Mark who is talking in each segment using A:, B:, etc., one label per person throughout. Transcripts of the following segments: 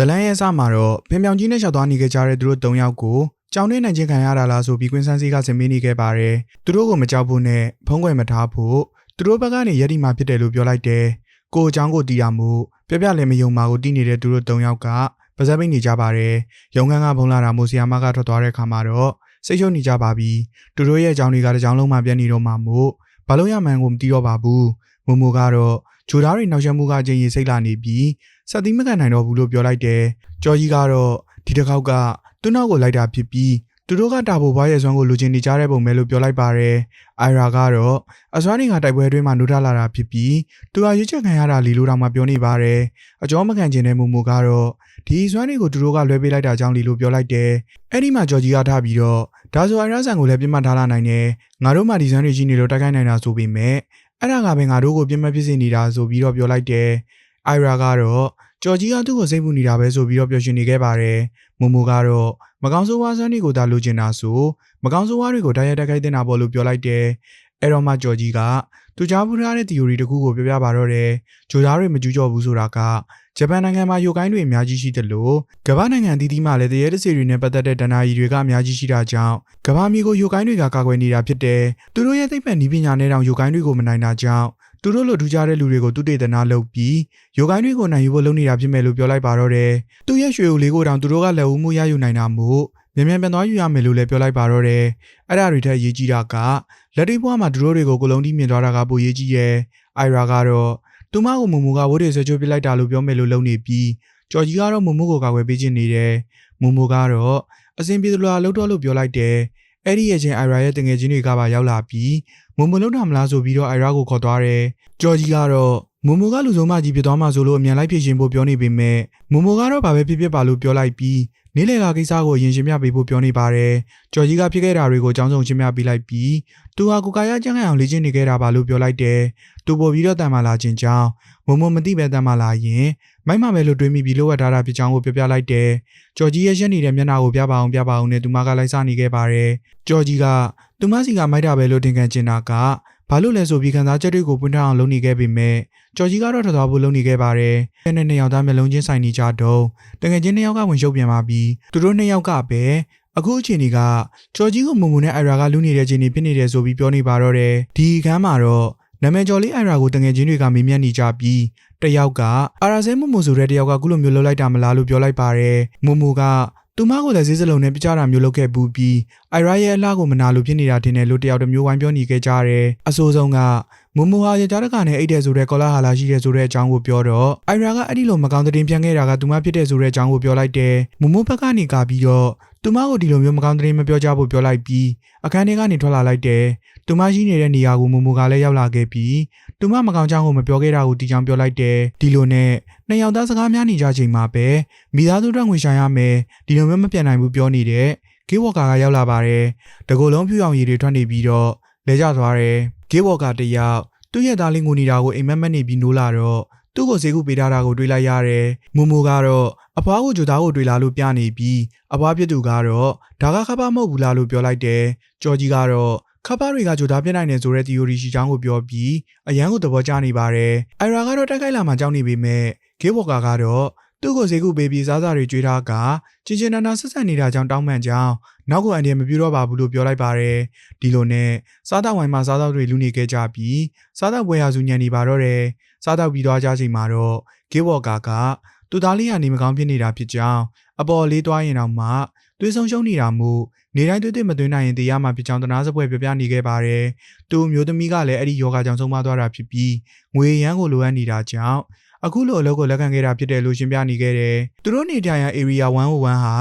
A: ဇလန်ရဲ့အစမှာတော့ဖင်ပြောင်ကြီးနဲ့ရှောက်သွားနေခဲ့ကြတဲ့သူတို့၃ယောက်ကိုကြောင်နေနိုင်ချင်းခံရတာလားဆိုပြီးကွင်းဆန်းစီကဆင်မေးနေခဲ့ပါတယ်သူတို့ကိုမကြောက်ဖို့နဲ့ဖုံးကွယ်မထားဖို့သူတို့ဘက်ကနေယက်ဒီမှာဖြစ်တယ်လို့ပြောလိုက်တယ်ကိုအချောင်းကိုတီးရမှုပြပြလည်းမယုံပါကိုတီးနေတဲ့သူတို့၃ယောက်ကပါဇက်ပိတ်နေကြပါတယ်ရုံခန်းကဘုံလာတာမို့ဆီယာမကထွက်သွားတဲ့ခါမှာတော့စိတ်ရှုပ်နေကြပါပြီသူတို့ရဲ့အကြောင်းတွေကတစ်ကြောင်လုံးမှပြတ်နေတော့မှမို့ဘာလို့ရမှန်းကိုမသိတော့ပါဘူးမမိုကတော့ဂျိုသားတွေနောက်ရှက်မှုကအချင်းကြီးစိတ်လာနေပြီး ဆက်သီးမကန်နိုင်တော့ဘူးလို့ပြောလိုက်တယ်ကျော်ကြီးကတော့ဒီတစ်ခေါက်ကသူ့နောက်ကိုလိုက်တာဖြစ်ပြီးသူတို့ကတာဖို့ဘွားရဲ့စွမ်းကိုလူချင်းနေကြတဲ့ပုံပဲလို့ပြောလိုက်ပါတယ်အိုင်ရာကတော့အစွမ်းတွေကတိုက်ပွဲအတွင်းမှာနှုတ်ထလာတာဖြစ်ပြီးသူကရွေးချက်ခံရတာလီလိုတောင်မှပြောနေပါတယ်အကျော်မခံကျင်တဲ့မူမူကတော့ဒီစွမ်းတွေကိုသူတို့ကလွှဲပေးလိုက်တာကြောင့်လီလိုပြောလိုက်တယ်အဲ့ဒီမှာဂျော်ကြီးကထပြီးတော့ဒါဆိုအိုင်ရာဆန်ကိုလည်းပြစ်မှတ်ထားလာနိုင်တယ်ငါတို့မှဒီစွမ်းတွေရှိနေလို့တိုက်ခိုက်နိုင်တာဆိုပေမဲ့အဲ့ဒါကပဲငါတို့ကိုပြစ်မှတ်ဖြစ်စေနေတာဆိုပြီးတော့ပြောလိုက်တယ် အိုင်ရာကတော့ဂျော်ကြီးကသူ့ကိုစိတ်ပူနေတာပဲဆိုပြီးတော့ပြောရှင်နေခဲ့ပါတယ်မူမူကတော့မကောင်းဆိုးဝါးစွမ်းတွေကိုသာလိုချင်တာဆိုမကောင်းဆိုးဝါးတွေကိုတိုက်ရိုက်တိုက်ခိုက်တင်တာပေါ့လို့ပြောလိုက်တယ်အဲ့တော့မှဂျော်ကြီးကသူကြားဖူးထားတဲ့ theory တစ်ခုကိုပြောပြပါတော့တယ်ဂျိုသားတွေမကျူးကျော်ဘူးဆိုတာကဂျပန်နိုင်ငံမှာယိုကိုင်းတွေအများကြီးရှိတယ်လို့ကမ္ဘာနိုင်ငံအသီးသီးမှာလည်းတရေတစီတွေနဲ့ပတ်သက်တဲ့တဏှာကြီးတွေကအများကြီးရှိတာကြောင့်ကမ္ဘာမြေကိုယိုကိုင်းတွေကကာကွယ်နေတာဖြစ်တယ်သူတို့ရဲ့သိပ္ပံနည်းပညာနဲ့တောင်ယိုကိုင်းတွေကိုမနိုင်တာကြောင့် သူတို့လိုထူးခြားတဲ့လူတွေကိုသူတေသနာလုပ်ပြီးယိုကိုင်းတွေကိုနိုင်ယူဖို့လုပ်နေတာဖြစ်မယ်လို့ပြောလိုက်ပါတော့တယ်သူရဲ့ရွှေဦးလေးကိုတောင်သူတို့ကလက်ဦးမှုရယူနိုင်တာမို့မြန်မြန်ပြန်သွားယူရမယ်လို့လည်းပြောလိုက်ပါတော့တယ်အဲ့ဒါတွေထက်အရေးကြီးတာကလက်တွေဘွားမှာသူတို့တွေကိုကိုလုံးတီးမြင်သွားတာကပိုရေးကြီးရဲ့အိုင်ရာကတော့သူမကိုမမူကဝိုးတွေဆွချိုးပစ်လိုက်တာလို့ပြောမယ်လို့လုပ်နေပြီးကြော်ကြီးကတော့မမူကိုကာကွယ်ပေးခြင်းနေတယ်မမူကတော့အစင်ပြေသလိုအလုပ်တော့လို့ပြောလိုက်တယ်အဲ့ဒီရဲ့ချင်းအိုင်ရာရဲ့တငယ်ချင်းတွေကပါရောက်လာပြီး မမူလုံးတာမလားဆိုပြီးတော့အိုင်ရာကိုခေါ်သွားတယ်ကြော်ကြီးကတော့မမိုကလူဆုံးမကြီးဖြစ်သွားမှဆိုလို့အမြန်လိုက်ဖြစ်ရှင်ဖို့ပြောနေပေမဲ့မမိုကတော့ဘာပဲဖြစ်ဖြစ်ပါလို့ပြောလိုက်ပြီးနေ့လည်ကကိစ္စကိုရင်ရှင်းပြပေးဖို့ပြောနေပါတယ်။ကျော်ကြီးကဖြစ်ခဲ့တာတွေကိုအကြောင်းစုံရှင်းပြပေးလိုက်ပြီးသူဟာကိုကာယကျန်းခံအောင်လေ့ကျင့်နေခဲ့တာပါလို့ပြောလိုက်တယ်။ သူပေါ်ပြီးတော့တန်မာလာခြင်းကြောင့်မမိုမသိပဲတန်မာလာရင်မိုက်မပဲလို့တွေးမိပြီးလိုအပ်ထားတာဖြစ်ကြောင်းကိုပြောပြလိုက်တယ်။ကျော်ကြီးရဲ့ရက်နေတဲ့မျက်နှာကိုပြပါအောင်ပြပါအောင်နဲ့သူမကလိုက်စားနေခဲ့ပါတယ်။ကျော်ကြီးကသူမစီကမိုက်တာပဲလို့တင်ခံချင်တာကဘာလို့လဲဆိုပြီးခံစားချက်တွေကိုပွင့်ထအောင်လုပ်နေခဲ့ပေမဲ့ကျော်ကြီးကတော့ထသွားဖို့လုပ်နေခဲ့ပါတယ်။တဲ့နှစ်ယောက်သားမျက်လုံးချင်းဆိုင်နေကြတော့တကယ်ချင်းနှစ်ယောက်ကဝင်ရှုပ်ပြန်ပါပြီ။သူတို့နှစ်ယောက်ကပဲအခုအချိန်ကြီးကကျော်ကြီးကိုမုံမုံနဲ့အိုင်ရာကလူနေတဲ့ချိန်ကြီးဖြစ်နေတယ်ဆိုပြီးပြောနေပါတော့တယ်။ဒီခန်းမှာတော့ နာမည်ကျော်လေးအိုင်ရာကိုတကယ်ချင်းတွေကမေးမြန်းနေကြပြီးတယောက်ကအာရာဆဲမုံမုံဆိုတဲ့တယောက်ကခုလိုမျိုးလှုပ်လိုက်တာမလားလို့ပြောလိုက်ပါတယ်။မုံမုံကသူမကိုလည်းဈေးစလုံးနဲ့ပြကြတာမျိုးလုပ်ခဲ့ဘူးပြီးအိုင်ရာရဲ့အလှကိုမနာလို့ဖြစ်နေတာတင်တယ်လို့တယောက်တစ်မျိုးဝိုင်းပြောနေခဲ့ကြတယ်အဆိုးဆုံးက မမူဟာရကြတဲ့ကနဲ့အိတ်တယ်ဆိုတဲ့ကောလာဟာလာရှိတယ်ဆိုတဲ့အကြောင်းကိုပြောတော့အိုင်ရာကအဲ့ဒီလိုမကောင်းတဲ့တင်ပြန်ခဲ့တာကသူမဖြစ်တဲ့ဆိုတဲ့အကြောင်းကိုပြောလိုက်တယ်မမူဘက်ကနေကပြီးတော့သူမကိုဒီလိုမျိုးမကောင်းတဲ့မပြောကြဖို့ပြောလိုက်ပြီးအခန်းထဲကနေထွက်လာလိုက်တယ်သူမရှိနေတဲ့နေရာကိုမမူကလည်းရောက်လာခဲ့ပြီးသူမမကောင်းကြောင်းကိုမပြောခဲ့တာကိုတီချောင်ပြောလိုက်တယ်ဒီလိုနဲ့နှစ်ယောက်သားစကားများနေကြချိန်မှာပဲမိသားစုအတွက်ငွေရှာရမယ်ဒီလိုမျိုးမပြန်နိုင်ဘူးပြောနေတဲ့ဂေးဝေါ်ကာကရောက်လာပါတယ်တကူလုံးဖြူအောင်ရည်တွေထွက်နေပြီးတော့လဲကျသွားတယ် ဂေးဝေါ်ကာတယောက်သူ့ရဲ့သားလေးငိုနေတာကိုအိမ်မက်မက်နေပြီးနိုးလာတော့သူ့ကိုဈေးကူပေးထားတာကိုတွေးလိုက်ရတယ်မူမူကတော့အဖွားကိုဂျိုသားကိုတွေးလာလို့ပြနေပြီးအဖွားပြစ်သူကတော့ဒါကခပါမဟုတ်ဘူးလားလို့ပြောလိုက်တယ်ကြော်ကြီးကတော့ခပါတွေကဂျိုသားပြစ်နိုင်တယ်ဆိုတဲ့ theory ရှိချောင်းကိုပြောပြီးအရန်ကိုသဘောကျနေပါတယ်အိုင်ရာကတော့တက်ခိုက်လာမှကြောက်နေပေမဲ့ဂေးဝေါ်ကာကတော့ သူ့ကိုဈေးကူပေးပြီးစားစားတွေကြွေးထားကချင်းချင်းနာနာဆက်ဆက်နေတာကြောင့်တောင်းပန်ကြောင်းနောက်ကိုအန်ဒီမပြူတော့ပါဘူးလို့ပြောလိုက်ပါတယ်ဒီလိုနဲ့စားတော့ဝိုင်းမှာစားတော့တွေလူနေခဲ့ကြပြီးစားတော့ပွဲရစုညံနေပါတော့တယ်စားတော့ပြီးသွားကြချိန်မှာတော့ဂေးဝေါ်ကာကသူသားလေးကနေမကောင်းဖြစ်နေတာဖြစ်ကြောင်းအပေါ်လေးသွားရင်တော့မှသွေးဆုံးရှုံးနေတာမို့နေတိုင်းသွေးသွေးမသွင်းနိုင်ရင်တရားမှဖြစ်ကြောင်းတနာစပွဲပြပြနေခဲ့ပါတယ်သူမျိုးသမီးကလည်းအဲ့ဒီယောဂကြောင့်ဆုံးမသွားတာဖြစ်ပြီးငွေရန်ကိုလိုအပ်နေတာကြောင့် အခုလိုအလုပ်ကိုလက်ခံခဲ့တာဖြစ်တယ်လို့ရှင်းပြနေခဲ့တယ်။သူတို့နေထိုင်ရာ area 101ဟာ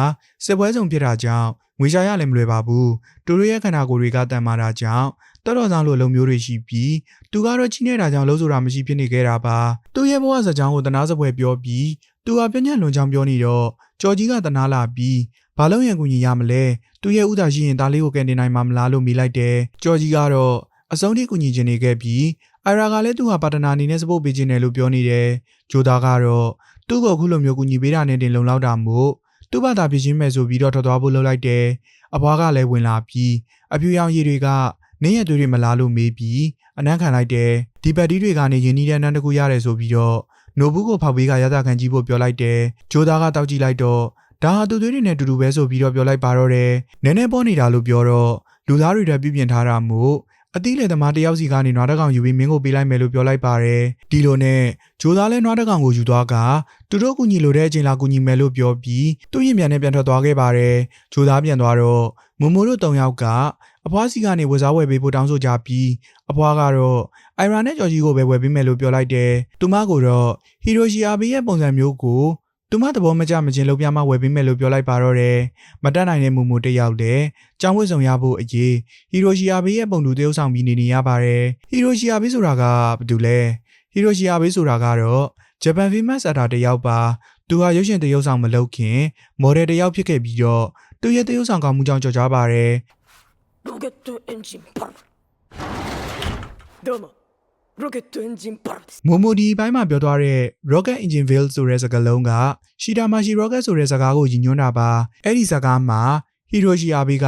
A: စစ်ပွဲဆောင်ဖြစ်တာကြောင့်ငွေရှာရလည်းမလွယ်ပါဘူး။သူတို့ရဲ့ခန္ဓာကိုယ်တွေကတန်မာတာကြောင့်တော်တော်ဆောင်လို့အလုံးမျိုးတွေရှိပြီးသူကတော့ကြီးနေတာကြောင့်လုံးဆိုတာမရှိဖြစ်နေခဲ့တာပါ။သူ့ရဲ့ဘဝဇာတ်ကြောင်းကိုတနာစပွဲပြောပြီးသူဟာပြညံ့လွန်ချောင်းပြောနေတော့ကြော်ကြီးကတနာလာပြီးဘာလို့ရန်ကူညီရမလဲသူရဲ့ဥဒါရှိရင်ဒါလေးကိုကန်တင်နိုင်မှာမလားလို့မိလိုက်တယ်။ကြော်ကြီးကတော့ အဆုံးထိကူညီခြင်းနေခဲ့ပြီးအိုင်ရာကလည်းသူ့ဟာပါတနာအနေနဲ့စပုတ်ပေးခြင်းတယ်လို့ပြောနေတယ်။ဂျိုသားကတော့သူ့ကိုအခုလိုမျိုးကူညီပေးတာနဲ့တင်လုံလောက်တာမို့သူ့ဘာသာဖြစ်ချင်းမဲ့ဆိုပြီးတော့ထွက်သွားဖို့လုပ်လိုက်တယ်။အဘွားကလည်းဝင်လာပြီးအဖြူရောင်ရည်တွေကနင်းရသွေးတွေမလားလို့မေးပြီးအနမ်းခံလိုက်တယ်။ဒီဘက်ဒီတွေကနေယင်းနီးတဲ့နန်းတကူရတယ်ဆိုပြီးတော့နိုဘူးကိုဖောက်ပေးကရသခံကြည့်ဖို့ပြောလိုက်တယ်ဂျိုသားကတောက်ကြည့်လိုက်တော့ဒါဟာသူသွေးတွေနဲ့အတူတူပဲဆိုပြီးတော့ပြောလိုက်ပါတော့တယ်နည်းနည်းပေါ်နေတာလို့ပြောတော့လူသားတွေတက်ပြုပြင်ထားတာမို့ အသီးလေသမားတယောက်စီကနေနွားတစ်ကောင်ယူပြီးမင်းကိုပေးလိုက်မယ်လို့ပြောလိုက်ပါတယ်ဒီလိုနဲ့ဂျိုသားလည်းနွားတစ်ကောင်ကိုယူသွားကသူတို့ကူညီလိုတဲ့အချိန်လာကူညီမယ်လို့ပြောပြီးသူ့ရင်ပြန်နဲ့ပြန်ထွက်သွားခဲ့ပါတယ်ဂျိုသားပြန်သွားတော့မမိုးတို့၃ယောက်ကအဖွားစီကနေဝစားဝယ်ပေးဖို့တောင်းဆိုကြပြီးအဖွားကတော့အိုင်ရာနဲ့ဂျော်ဂျီကိုပဲဝယ်ပေးမယ်လို့ပြောလိုက်တယ်သူမကတော့ဟီရိုရှီအာဘီရဲ့ပုံစံမျိုးကို သူမသဘောမကျမချင်းလုံးပြမဝယ်ပေးမယ်လို့ပြောလိုက်ပါတော့တယ်မတက်နိုင်တဲ့မူမူတစ်ယောက်တည်းကျောင်းဝတ်ဆောင်ရဖို့အရေးဟီရိုရှီအာဘီရဲ့ပုံတူတယောက်ဆောင်ပြီးနေနေရပါတယ်ဟီရိုရှီအာဘီဆိုတာကဘာတူလဲဟီရိုရှီအာဘီဆိုတာကတော့ဂျပန်ဖီမတ်စတာတစ်ယောက်ပါသူဟာရုပ်ရှင်တရုပ်ဆောင်မလုပ်ခင်မော်ဒယ်တစ်ယောက်ဖြစ်ခဲ့ပြီးတော့သူရဲ့တရုပ်ဆောင်ကောင်းမှုကြောင့်ကြော်ကြားပါတယ်
B: ロケットエンジンパルどうも rocket engine pumps
A: မိုမိုဒီဘိုင်းမှာပြောထားတဲ့ rocket engine veil ဆိုတဲ့စကားလုံးကရှီတာမာရှီ rocket ဆိုတဲ့စကားကိုညွှန်းတာပါအဲ့ဒီစကားမှာ Hiroshi Abe က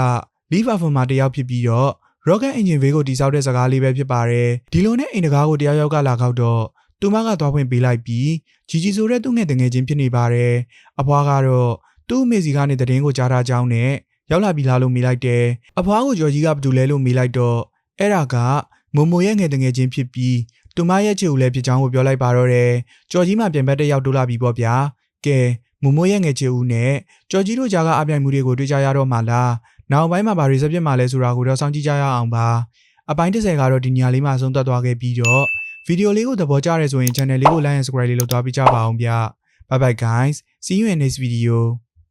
A: leave of မှာတယောက်ဖြစ်ပြီးတော့ rocket engine veil ကိုတိစောက်တဲ့စကားလေးပဲဖြစ်ပါတယ်ဒီလိုနဲ့အိမ်တကားကိုတယောက်ယောက်ကလာခောက်တော့သူမကသွားဖွင့်ပေးလိုက်ပြီးဂျီဂျီဆိုတဲ့သူ့ငယ်တငယ်ချင်းဖြစ်နေပါတယ်အဖွားကတော့သူ့အမေစီကနေတရင်ကိုကြားထားကြောင်းနဲ့ရောက်လာပြီလားလို့မေးလိုက်တယ်အဖွားကိုကျော်ကြီးကဘာတူလဲလို့မေးလိုက်တော့အဲ့ဒါက မိုမိုရဲ့ငယ်တငယ်ချင်းဖြစ်ပြီးသူမရဲ့ချစ်ဦးလည်းဖြစ်ချောင်းကိုပြောလိုက်ပါတော့တယ်။ကြော်ကြီးမှပြန်ဘက်တစ်ယောက်တိုးလာပြီပေါ့ဗျာ။ကဲမမိုရဲ့ငယ်ချစ်ဦးနဲ့ကြော်ကြီးတို့ကြားကအပြိုင်မှုတွေကိုတွေ့ကြရတော့မှလား။နောက်ပိုင်းမှာဗာရီဆက်ဖြစ်မှလဲဆိုတာကိုတော့စောင့်ကြည့်ကြရအောင်ပါ။အပိုင်း30ကတော့ဒီညလေးမှာဆုံးသက်သွားခဲ့ပြီးတော့ဗီဒီယိုလေးကိုသဘောကျရဲဆိုရင် channel လေးကို like and subscribe လေးလုပ်သွားပေးကြပါအောင်ဗျ။ Bye bye guys. See you in next video.